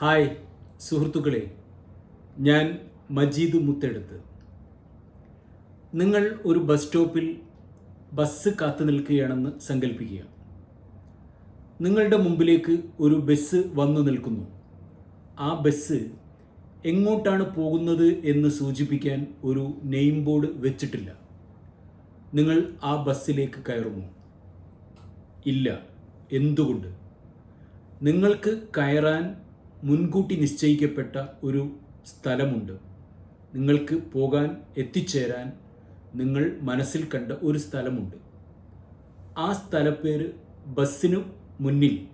Hi സുഹൃത്തുക്കളെ. ഞാൻ മജീദ് മുത്തെടുത്ത്. നിങ്ങൾ ഒരു ബസ് സ്റ്റോപ്പിൽ ബസ് കാത്തു നിൽക്കുകയാണെന്ന് സങ്കല്പിക്കുക നിങ്ങളുടെ മുമ്പിലേക്ക് ഒരു ബസ് വന്നു നിൽക്കുന്നു. ആ ബസ് എങ്ങോട്ടാണ് പോകുന്നത് എന്ന് സൂചിപ്പിക്കാൻ ഒരു നെയിം ബോർഡ് വെച്ചിട്ടില്ല. നിങ്ങൾ ആ ബസ്സിലേക്ക് കയറുമോ? ഇല്ല. എന്തുകൊണ്ട്? നിങ്ങൾക്ക് കയറാൻ മുൻകൂട്ടി നിശ്ചയിക്കപ്പെട്ട ഒരു സ്ഥലമുണ്ട്. നിങ്ങൾക്ക് പോകാൻ എത്തിച്ചേരാൻ നിങ്ങൾ മനസ്സിൽ കണ്ട ഒരു സ്ഥലമുണ്ട്. ആ സ്ഥലപ്പേര് ബസ്സിനു മുന്നിൽ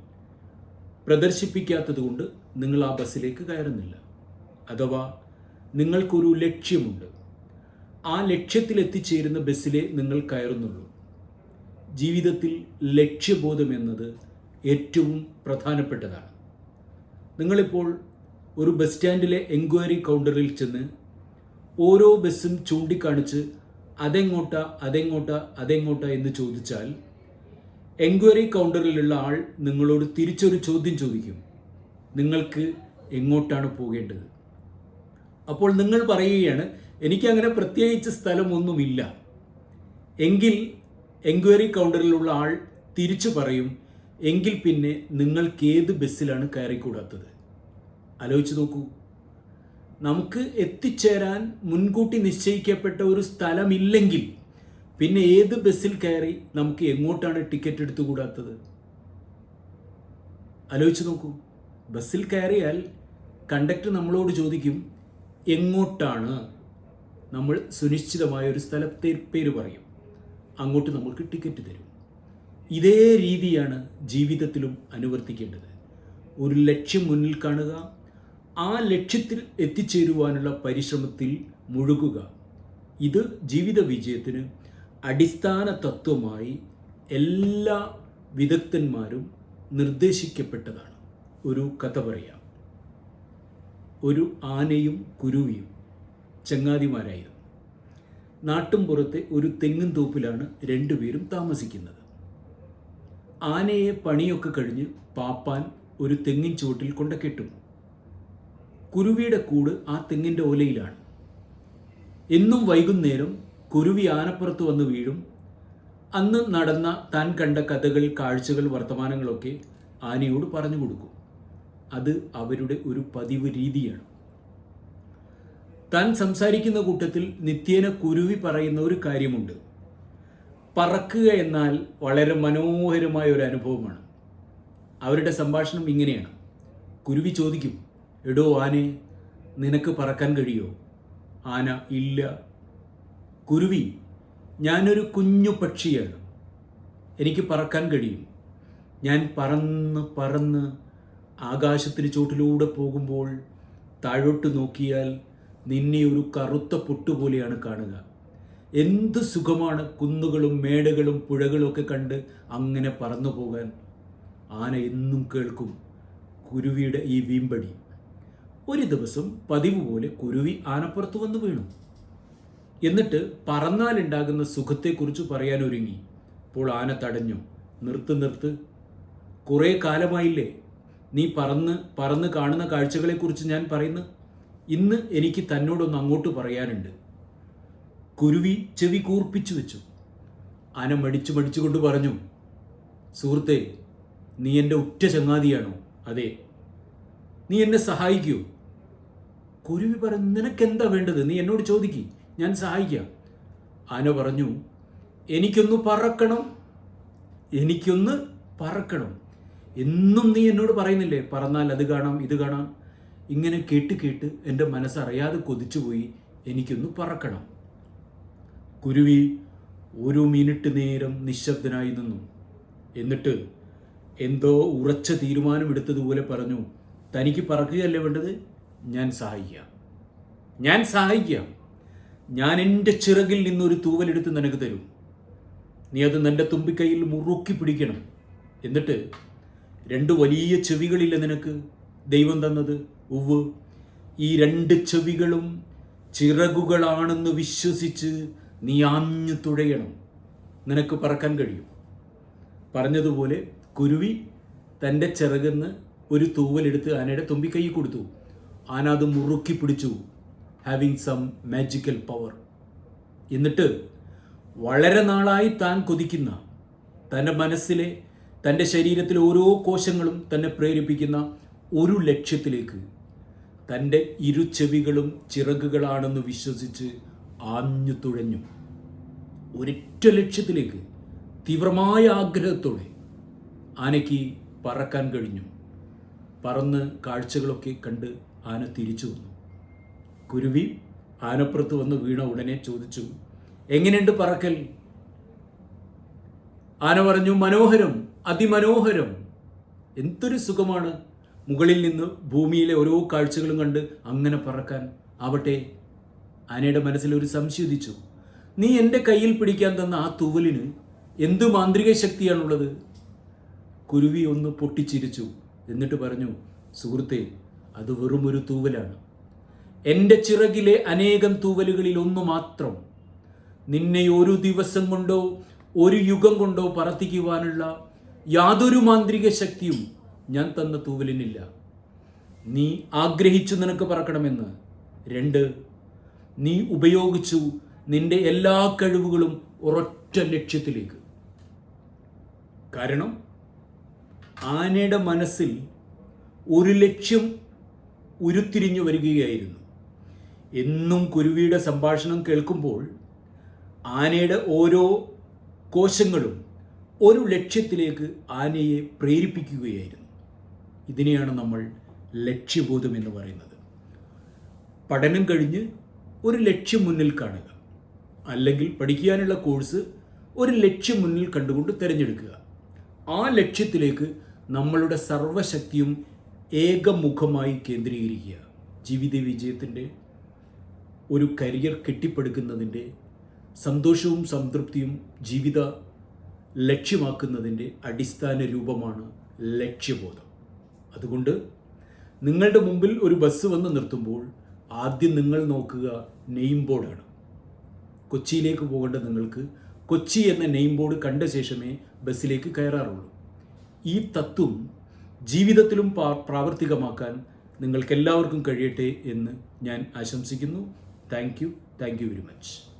പ്രദർശിപ്പിക്കാത്തതുകൊണ്ട് നിങ്ങൾ ആ ബസ്സിലേക്ക് കയറുന്നില്ല. അഥവാ നിങ്ങൾക്കൊരു ലക്ഷ്യമുണ്ട്. ആ ലക്ഷ്യത്തിൽ എത്തിച്ചേരുന്ന ബസ്സിലെ നിങ്ങൾ കയറുന്നുള്ളൂ. ജീവിതത്തിൽ ലക്ഷ്യബോധം എന്നത് ഏറ്റവും പ്രധാനപ്പെട്ടതാണ്. നിങ്ങളിപ്പോൾ ഒരു ബസ് സ്റ്റാൻഡിലെ എൻക്വയറി കൗണ്ടറിൽ ചെന്ന് ഓരോ ബസ്സും ചൂണ്ടിക്കാണിച്ച് അതെങ്ങോട്ട അതെങ്ങോട്ട അതെങ്ങോട്ട എന്ന് ചോദിച്ചാൽ എൻക്വയറി കൗണ്ടറിലുള്ള ആൾ നിങ്ങളോട് തിരിച്ചൊരു ചോദ്യം ചോദിക്കും. നിങ്ങൾക്ക് എങ്ങോട്ടാണ് പോകേണ്ടത്? അപ്പോൾ നിങ്ങൾ പറയുകയാണ് എനിക്കങ്ങനെ പ്രത്യേകിച്ച് സ്ഥലമൊന്നുമില്ല. എങ്കിൽ എൻക്വയറി കൗണ്ടറിലുള്ള ആൾ തിരിച്ചു പറയും എങ്കിൽ പിന്നെ നിങ്ങൾക്ക് ഏത് ബസ്സിലാണ് കയറിക്കൂടാത്തത്? ആലോചിച്ച് നോക്കൂ. നമുക്ക് എത്തിച്ചേരാൻ മുൻകൂട്ടി നിശ്ചയിക്കപ്പെട്ട ഒരു സ്ഥലമില്ലെങ്കിൽ പിന്നെ ഏത് ബസ്സിൽ കയറി നമുക്ക് എങ്ങോട്ടാണ് ടിക്കറ്റ് എടുത്തുകൂടാത്തത്? ആലോചിച്ച് നോക്കൂ. ബസ്സിൽ കയറിയാൽ കണ്ടക്ടർ നമ്മളോട് ചോദിക്കും എങ്ങോട്ടാണ്? നമ്മൾ സുനിശ്ചിതമായ ഒരു സ്ഥലത്തെ പേര് പറയും. അങ്ങോട്ട് നമ്മൾക്ക് ടിക്കറ്റ് തരും. ഇതേ രീതിയാണ് ജീവിതത്തിലും അനുവർത്തിക്കേണ്ടത്. ഒരു ലക്ഷ്യം മുന്നിൽ കാണുക ആ ലക്ഷ്യത്തിൽ എത്തിച്ചേരുവാനുള്ള പരിശ്രമത്തിൽ മുഴുകുക. ഇത് ജീവിത വിജയത്തിന് അടിസ്ഥാന തത്വമായി എല്ലാ വിദഗ്ധന്മാരും നിർദ്ദേശിക്കപ്പെട്ടതാണ്. ഒരു കഥ പറയാം. ഒരു ആനയും കുരുവിയും ചങ്ങാതിമാരായിരുന്നു. നാട്ടും പുറത്തെ ഒരു തെങ്ങും തോപ്പിലാണ് രണ്ടുപേരും താമസിക്കുന്നത്. ആനയെ പണിയൊക്കെ കഴിഞ്ഞ് പാപ്പാൻ ഒരു തെങ്ങിൻ ചുവട്ടിൽ കൊണ്ട കെട്ടും. കുരുവിയുടെ കൂട് ആ തെങ്ങിന്റെ ഓലയിലാണ്. എന്നും വൈകുന്നേരം കുരുവി ആനപ്പുറത്ത് വന്ന് വീഴും. അന്ന് നടന്ന താൻ കണ്ട കഥകൾ കാഴ്ചകൾ വർത്തമാനങ്ങളൊക്കെ ആനയോട് പറഞ്ഞു കൊടുക്കും. അത് അവരുടെ ഒരു പതിവ് രീതിയാണ്. താൻ സംസാരിക്കുന്ന കൂട്ടത്തിൽ നിത്യേന കുരുവി പറയുന്ന ഒരു കാര്യമുണ്ട്. പറക്കുക എന്നാൽ വളരെ മനോഹരമായ ഒരു അനുഭവമാണ്. അവരുടെ സംഭാഷണം ഇങ്ങനെയാണ്. കുരുവി ചോദിക്കും എടോ ആനെ നിനക്ക് പറക്കാൻ കഴിയോ? ആന ഇല്ല. കുരുവി ഞാനൊരു കുഞ്ഞു പക്ഷിയാണ്. എനിക്ക് പറക്കാൻ കഴിയും. ഞാൻ പറന്ന് പറന്ന് ആകാശത്തിന് ചോട്ടിലൂടെ പോകുമ്പോൾ താഴോട്ട് നോക്കിയാൽ നിന്നെ ഒരു കറുത്ത പൊട്ടുപോലെയാണ് കാണുക. എന്ത് സുഖമാണ് കുന്നുകളും മേടുകളും പുഴകളും ഒക്കെ കണ്ട് അങ്ങനെ പറന്നു പോകാൻ? ആന എന്നും കേൾക്കും കുരുവിയുടെ ഈ വീമ്പടി. ഒരു ദിവസം പതിവ് പോലെ കുരുവി ആനപ്പുറത്ത് വന്ന് വീണു. എന്നിട്ട് പറന്നാലുണ്ടാകുന്ന സുഖത്തെക്കുറിച്ച് പറയാൻ ഒരുങ്ങി. അപ്പോൾ ആന തടഞ്ഞു. നിർത്ത് നിർത്ത്. കുറേ കാലമായില്ലേ? നീ പറന്ന് പറന്ന് കാണുന്ന കാഴ്ചകളെക്കുറിച്ച് ഞാൻ പറയുന്നു. ഇന്ന് എനിക്ക് തന്നോടൊന്ന് അങ്ങോട്ട് പറയാനുണ്ട്. കുരുവി ചെവി കൂർപ്പിച്ചു വെച്ചു. ആന മടിച്ചു കൊണ്ട് പറഞ്ഞു സുഹൃത്തെ നീ എന്റെ ഉറ്റ ചങ്ങാതിയാണോ? അതെ. നീ എന്നെ സഹായിക്കൂ. കുരുവി പറഞ്ഞു നിനക്കെന്താ വേണ്ടത്? നീ എന്നോട് ചോദിക്കി ഞാൻ സഹായിക്കാം. ആന പറഞ്ഞു എനിക്കൊന്ന് പറക്കണം എനിക്കൊന്ന് പറക്കണം. എന്നും നീ എന്നോട് പറയുന്നില്ലേ? പറന്നാൽ അത് കാണാം ഇത് കാണാം. ഇങ്ങനെ കേട്ട് കേട്ട് എന്റെ മനസ്സറിയാതെ കൊതിച്ചുപോയി എനിക്കൊന്ന് പറക്കണം. കുരുവി ഒരു മിനിറ്റ് നേരം നിശബ്ദനായി നിന്നു. എന്നിട്ട് എന്തോ ഉറച്ച തീരുമാനമെടുത്തതുപോലെ പറഞ്ഞു തനിക്ക് പറക്കുകയല്ലേ വേണ്ടത്? ഞാൻ സഹായിക്കാം. ഞാൻ സഹായിക്കാം. ഞാൻ എന്റെ ചിറകിൽ നിന്നൊരു തൂവലെടുത്ത് നിനക്ക് തരും. നീ അത് നിന്റെ തുമ്പിക്കൈയിൽ മുറുക്കി പിടിക്കണം. എന്നിട്ട് രണ്ട് വലിയ ചെവികളില്ല നിനക്ക്? ദൈവം തന്നത്? ഉവ് ഈ രണ്ട് ചെവികളും ചിറകുകളാണെന്ന് വിശ്വസിച്ച് നീ ആഞ്ഞു തുഴയണം. നിനക്ക് പറക്കാൻ കഴിയും. പറഞ്ഞതുപോലെ കുരുവി തന്റെ ചിറകുന്ന് ഒരു തൂവലെടുത്ത് ആനയുടെ തുമ്പിക്കൈ കൊടുത്തു. ആന അത് മുറുക്കി പിടിച്ചു. ഹാവിങ് സം മാജിക്കൽ പവർ എന്നിട്ട് വളരെ നാളായി താൻ കൊതിക്കുന്ന തന്റെ മനസ്സിലെ തന്റെ ശരീരത്തിലെ ഓരോ കോശങ്ങളും തന്നെ പ്രേരിപ്പിക്കുന്ന ഒരു ലക്ഷ്യത്തിലേക്ക് തന്റെ ഇരുചെവികളും ചിറകുകളാണെന്ന് വിശ്വസിച്ച് ആഞ്ഞു തുഴഞ്ഞു. ഒരൊറ്റ ലക്ഷ്യത്തിലേക്ക് തീവ്രമായ ആഗ്രഹത്തോടെ ആനയ്ക്ക് പറക്കാൻ കഴിഞ്ഞു. പറന്ന് കാഴ്ചകളൊക്കെ കണ്ട് ആന തിരിച്ചു വന്നു. കുരുവി ആനപ്പുറത്ത് വന്ന് വീണ ഉടനെ ചോദിച്ചു എങ്ങനെയുണ്ട് പറക്കൽ? ആന പറഞ്ഞു മനോഹരം അതിമനോഹരം. എന്തൊരു സുഖമാണ് മുകളിൽ നിന്ന് ഭൂമിയിലെ ഓരോ കാഴ്ചകളും കണ്ട് അങ്ങനെ പറക്കാൻ. ആവട്ടെ ആനയുടെ മനസ്സിൽ ഒരു സംശയം ഉദിച്ചു. നീ എന്റെ കയ്യിൽ പിടിക്കാൻ തന്ന ആ തൂവലിന് എന്ത് മാന്ത്രിക ശക്തിയാണുള്ളത്? കുരുവി ഒന്ന് പൊട്ടിച്ചിരിച്ചു. എന്നിട്ട് പറഞ്ഞു സുഹൃത്തെ അത് വെറും ഒരു തൂവലാണ്. എന്റെ ചിറകിലെ അനേകം തൂവലുകളിൽ ഒന്ന് മാത്രം. നിന്നെ ഒരു ദിവസം കൊണ്ടോ ഒരു യുഗം കൊണ്ടോ പറത്തിക്കുവാനുള്ള യാതൊരു മാന്ത്രിക ശക്തിയും ഞാൻ തന്ന തൂവലിനില്ല. നീ ആഗ്രഹിച്ചു നിനക്ക് പറക്കണമെന്ന്. രണ്ട് നീ ഉപയോഗിച്ചു നിന്റെ എല്ലാ കഴിവുകളും ഒരൊറ്റ ലക്ഷ്യത്തിലേക്ക്. കാരണം ആനയുടെ മനസ്സിൽ ഒരു ലക്ഷ്യം ഉരുത്തിരിഞ്ഞു വരികയായിരുന്നു. എന്നും കുരുവിയുടെ സംഭാഷണം കേൾക്കുമ്പോൾ ആനയുടെ ഓരോ കോശങ്ങളും ഒരു ലക്ഷ്യത്തിലേക്ക് ആനയെ പ്രേരിപ്പിക്കുകയായിരുന്നു. ഇതിനെയാണ് നമ്മൾ ലക്ഷ്യബോധം എന്ന് പറയുന്നത്. പഠനം കഴിഞ്ഞ് ഒരു ലക്ഷ്യം മുന്നിൽ കാണുക. അല്ലെങ്കിൽ പഠിക്കാനുള്ള കോഴ്സ് ഒരു ലക്ഷ്യം മുന്നിൽ കണ്ടുകൊണ്ട് തിരഞ്ഞെടുക്കുക. ആ ലക്ഷ്യത്തിലേക്ക് നമ്മളുടെ സർവശക്തിയും ഏകമുഖമായി കേന്ദ്രീകരിക്കുക. ജീവിത വിജയത്തിന്റെ ഒരു കരിയർ കെട്ടിപ്പടുക്കുന്നതിന്റെ സന്തോഷവും സംതൃപ്തിയും ജീവിത ലക്ഷ്യമാക്കുന്നതിന്റെ അടിസ്ഥാന രൂപമാണ് ലക്ഷ്യബോധം. അതുകൊണ്ട് നിങ്ങളുടെ മുമ്പിൽ ഒരു ബസ് വന്ന് നിർത്തുമ്പോൾ ആദ്യം നിങ്ങൾ നോക്കുക നെയിം ബോർഡാണ്. കൊച്ചിയിലേക്ക് പോകേണ്ട നിങ്ങൾക്ക് കൊച്ചി എന്ന നെയിം ബോർഡ് കണ്ട ശേഷമേ ബസ്സിലേക്ക് കയറാറുള്ളൂ. ഈ തത്വം ജീവിതത്തിലും പ്രാവർത്തികമാക്കാൻ നിങ്ങൾക്കെല്ലാവർക്കും കഴിയട്ടെ എന്ന് ഞാൻ ആശംസിക്കുന്നു. Thank you. Thank you very much.